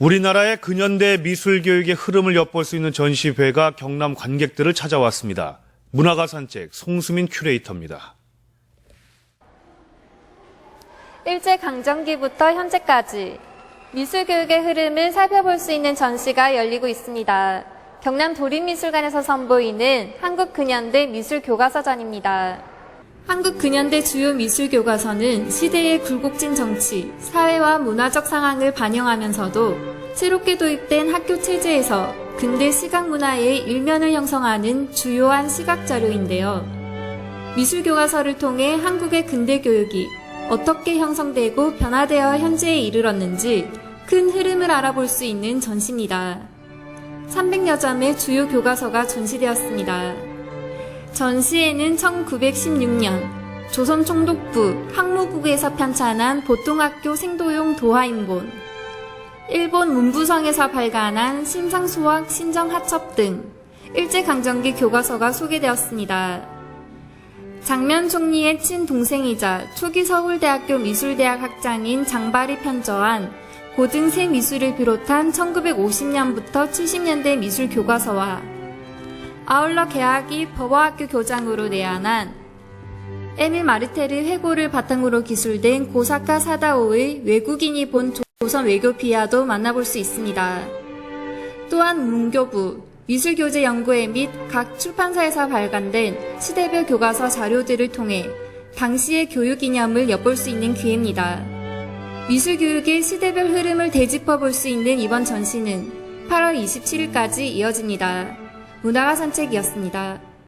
우리나라의 근현대 미술 교육의 흐름을 엿볼 수 있는 전시회가 경남 관객들을 찾아왔습니다. 문화가 산책 송수민 큐레이터입니다. 일제 강점기부터 현재까지 미술 교육의 흐름을 살펴볼 수 있는 전시가 열리고 있습니다. 경남 도립미술관에서 선보이는 한국 근현대 미술 교과서전입니다. 한국 근현대 주요 미술 교과서는 시대의 굴곡진 정치, 사회와 문화적 상황을 반영하면서도 새롭게 도입된 학교 체제에서 근대 시각 문화의 일면을 형성하는 주요한 시각 자료인데요. 미술 교과서를 통해 한국의 근대 교육이 어떻게 형성되고 변화되어 현재에 이르렀는지 큰 흐름을 알아볼 수 있는 전시입니다. 300여 점의 주요 교과서가 전시되었습니다. 전시에는 1916년 조선 총독부 항모국에서 편찬한 보통학교 생도용 도화인본, 일본 문부성에서 발간한 심상수학 신정하첩 등 일제강점기 교과서가 소개되었습니다. 장면 총리의 친동생이자 초기 서울대학교 미술대학 학장인 장발이 편저한 고등새 미술을 비롯한 1950년부터 70년대 미술 교과서와 아울러 개학이 법어학교 교장으로 내한한 에밀 마르테르 회고를 바탕으로 기술된 고사카 사다오의 외국인이 본 조선 외교 비하도 만나볼 수 있습니다. 또한 문교부, 미술교재연구회 및 각 출판사에서 발간된 시대별 교과서 자료들을 통해 당시의 교육 이념을 엿볼 수 있는 기회입니다. 미술교육의 시대별 흐름을 되짚어 볼 수 있는 이번 전시는 8월 27일까지 이어집니다. 문화가 산책이었습니다.